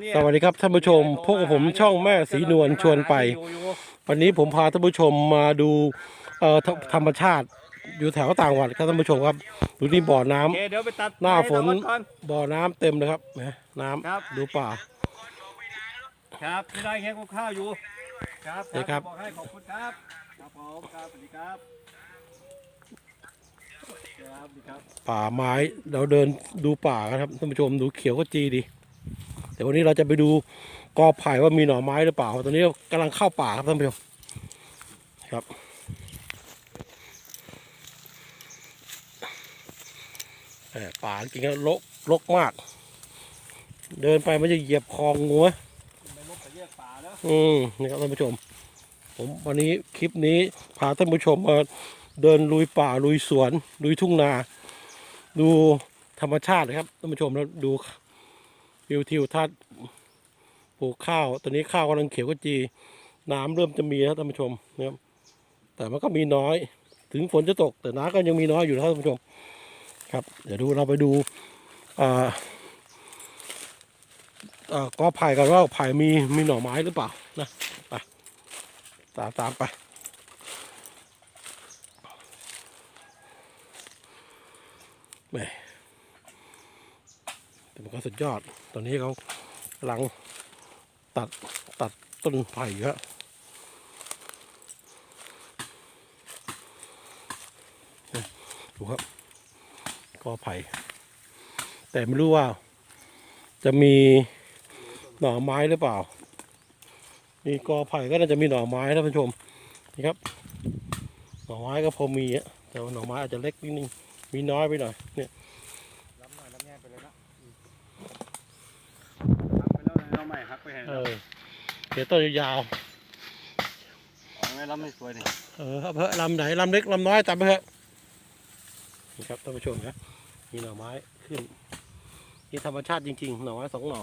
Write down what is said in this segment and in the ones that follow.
เนี่ยสวัสดีครับท่านผู้ชมพวกบผมช่องแม่สีนวลชวนไป วันนี้ผมพาท่านผู้ชมมาดูเอ่อธธรรมชาติอยู่แถวต่างจังหวัดครับท่านผู้ชมครับดูนี่บ่อน้ำ โอเคเดี๋ยวไปตัดหน้าฝนไม้ตะวัก่อนบ่อน้ำเต็มเลยครับนะน้ำครับดูป่า ครับไม่ได้แค่กับข้าวอยู่ครับใช่ครับบอกให้ขอบคุณครับครับผมครับสวัสดีครับครับสวัสดีครับป่าไม้เราเดินดูป่ากันครับท่านผู้ชมดูเขียวก็จีดี เดี๋ยววันนี้เราจะไปดูกอไผ่ว่ามีหน่อไม้หรือเปล่า ตอนนี้กำลังเข้าป่าครับท่านผู้ชมครับ ป่าจริงๆรกรกมาก เดินไปมันจะเหยียบคลองงัวไม่ลบไปเรียกป่าแล้วอืมนี่ครับท่านผู้ชม ผมวันนี้คลิปนี้พาท่านผู้ชมมาเดินลุยป่าลุยสวน ลุยทุ่งนา ดูธรรมชาตินะครับท่านผู้ชมแล้วดู วิวทิวทัศน์ปลูกข้าว ตอนนี้ข้าวกำลังเขียวก็จี น้ำเริ่มจะมีแล้วท่านผู้ชมนะครับแต่มันก็มีน้อย ถึงฝนจะตก แต่น้ำก็ยังมีน้อยอยู่นะท่านผู้ชม ครับ เดี๋ยวดูเราไปดูอ่าอ่อก็ไผ่กันว่าไผ่มีมีหน่อไม้หรือเปล่านะไปตามตามไปแม่ แต่มันก็สุดยอด ตอนนี้เขากำลังตัดตัดต้นไผ่อยู่ฮะดูครับก็ไผ่ แต่ไม่รู้ว่า จะมีหน่อไม้หรือเปล่า มีกอไผ่ก็น่าจะมีหน่อไม้ท่านผู้ชม นี่ครับ หน่อไม้ก็พอมีอะแต่ว่าหน่อไม้อาจจะเล็กนิดนึง มีน้อยไปหน่อย เนี่ย รับหน่อยรับแง่ไปเลยนะหัก ไปแล้วเลยเราไม่หักไปให้เอเราอเดี๋ยวต้นยาวเอาไงรับไม่สวยนี่ๆเออครับเพื่อลำไหนลำเล็กลำน้อยตามไปเถอะนี่ครับท่านผู้ชมนะมีหน่อไม้ขึ้นนี่ธรรมชาติจริงๆ หน่อไม้สองหน่อ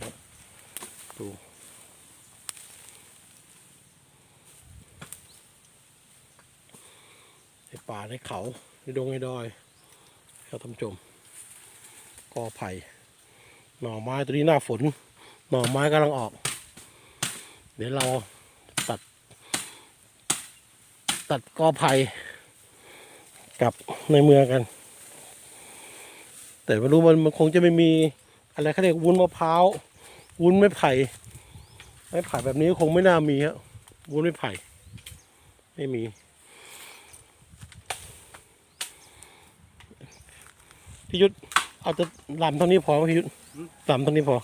ครับดูในป่าในเขาในดงในดอยครับท่านผู้ชมกอไผ่หน่อไม้ตัวนี้หน้าฝน หน่อไม้กำลังออก เดี๋ยวเราตัด ตัดกอไผ่กับในเมืองกัน แต่ไม่รู้มันมันคงจะไม่มีอะไรเขาเรียกวุ้นมะพร้าววุ้นไม้ไผ่ไม้ไผ่แบบนี้คงไม่น่ามีฮะวุ้นไม้ไผ่ ไม่มีพี่ยุทธเอาจะลำเท่านี้พอพี่ยุทธลำเท่านี้พอ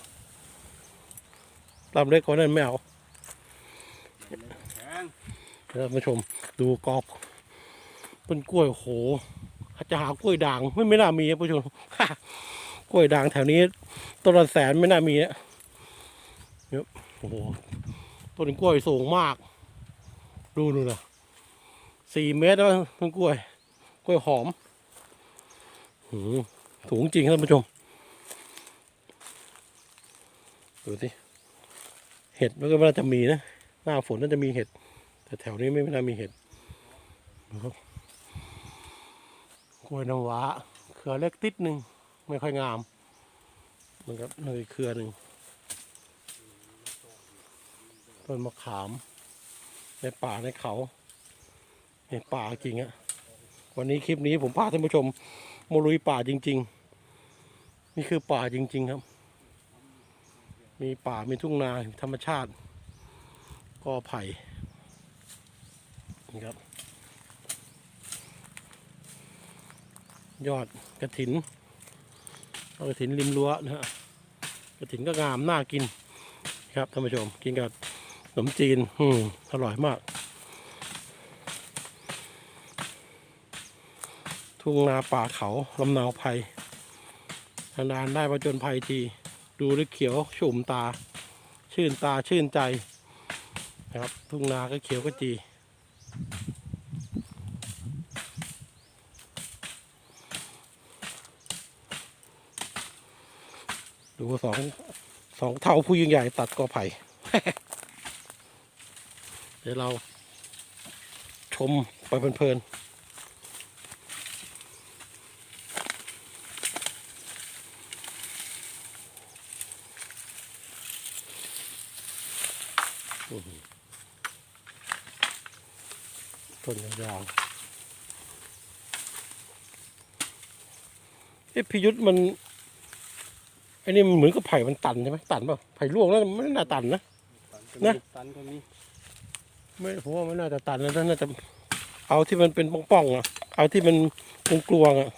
ลำเล็กกว่านั้นไม่เอาแข็งเดี๋ยวท่านผู้ชมดูกอบต้นกล้วยโหจะหากล้วยด่างไม่ไม่น่ามีครับผู้ชมกล้วยด่างแถวนี้ต้นละแสนไม่น่ามีนะเนี่ยโอ้โหต้นกล้วยสูงมาก ดูนู่นนะสี่เมตรแล้วต้นกล้วย กล้วยหอมหืมสูงจริงครับท่านผู้ชม ดูสิ เห็ดมันก็ม่น่าจะมีนะ หน้าฝนน่าจะมีเห็ด แต่แถวนี้ไม่น่ามีเห็ดนะครับกล้วยน้ำว้าเครือเล็กติดหนึ่งไม่ค่อยงามนะครับเลยเครือหนึ่งต้นมะขาม ในป่าในเขา ในป่าจริงอะวันนี้คลิปนี้ผมพาท่านผู้ชมมาลุยป่าจริง ๆ นี่คือป่าจริง ๆ ครับ มีป่ามีทุ่งนาธรรมชาติก็ไผ่นี่ครับ ยอดกระถินกระถินริมรั้วนะฮะกระถินก็งามน่ากินครับท่านผู้ชมกินกับขนมจีนอืมอร่อยมาก ทุ่งนาป่าเขาลำนาวไผ่นานๆได้มาจนภัยที ดูแลวเขียวชุ่มตา ชื่นตาชื่นใจนะครับ ทุ่งนาก็เขียวก็จีดูสองสองเท่าผู้ยิ่งใหญ่ตัดกอไผ่ เดี๋ยวเราชมไปเพลินอื้ ต้นยาวๆเอ๊ะพิยุทธมันไอ้นี่มันเหมือนกับไผ่มันตันใช่ไหมตันเปล่าไผ่ลวกแล้วมันไม่น่าตันนะ นะ ตันก็มีไม่ผมว่ามันน่าจะตันแล้วน่าจะเอาที่มันเป็นป่องๆอะ เอาที่มันกลวงๆอะ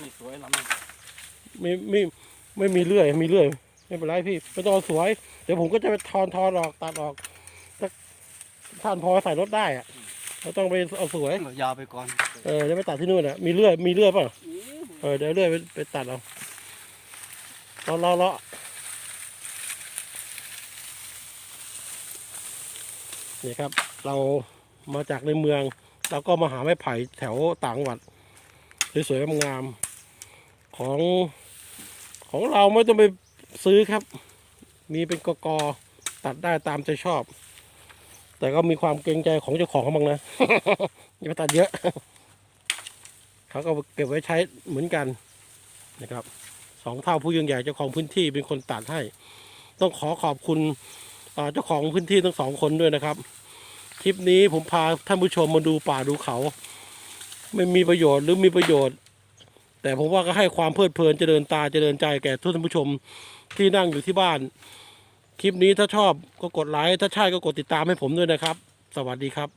นี่สวยลำนี้ ไม่ไม่ไม่มีเลื่อยมีเลื่อยไม่เป็นไรพี่ไม่ต้องเอาสวย เดี๋ยวผมก็จะไปทอนทอนออกตัดออกสักท่านพอใส่รถได้อะเราต้องไปเอาสวยยาวไปก่อนเออเดี๋ยวไปตัดที่นู่นอะมีเลื่อยมีเลื่อยเปล่ะเออเดี๋ยวเลื่อยไปไปตัดเอาเราเราเรานี่ครับ เรามาจากในเมือง เราก็มาหาไม้ไผ่แถวต่างจังหวัดสวยๆงามๆของ ของเราไม่ต้องไปซื้อครับ มีเป็นกกอตัดได้ตามใจชอบ แต่ก็มีความเกรงใจของเจ้าของเขาบ้างนะอย่าไปตัดเยอะ เขาก็เก็บไว้ใช้เหมือนกันนะครับสองเท่าผู้ยิ่งใหญ่เจ้าของพื้นที่เป็นคนตัดให้ ต้องขอขอบคุณเจ้าของพื้นที่ทั้งสองคนด้วยนะครับ คลิปนี้ผมพาท่านผู้ชมมาดูป่าดูเขา ไม่มีประโยชน์หรือมีประโยชน์ แต่ผมว่าก็ให้ความเพลิดเพลินเจริญตาเจริญใจแก่ทุกท่านผู้ชมที่นั่งอยู่ที่บ้าน คลิปนี้ถ้าชอบก็กดไลค์ถ้าใช่ก็กดติดตามให้ผมด้วยนะครับ สวัสดีครับ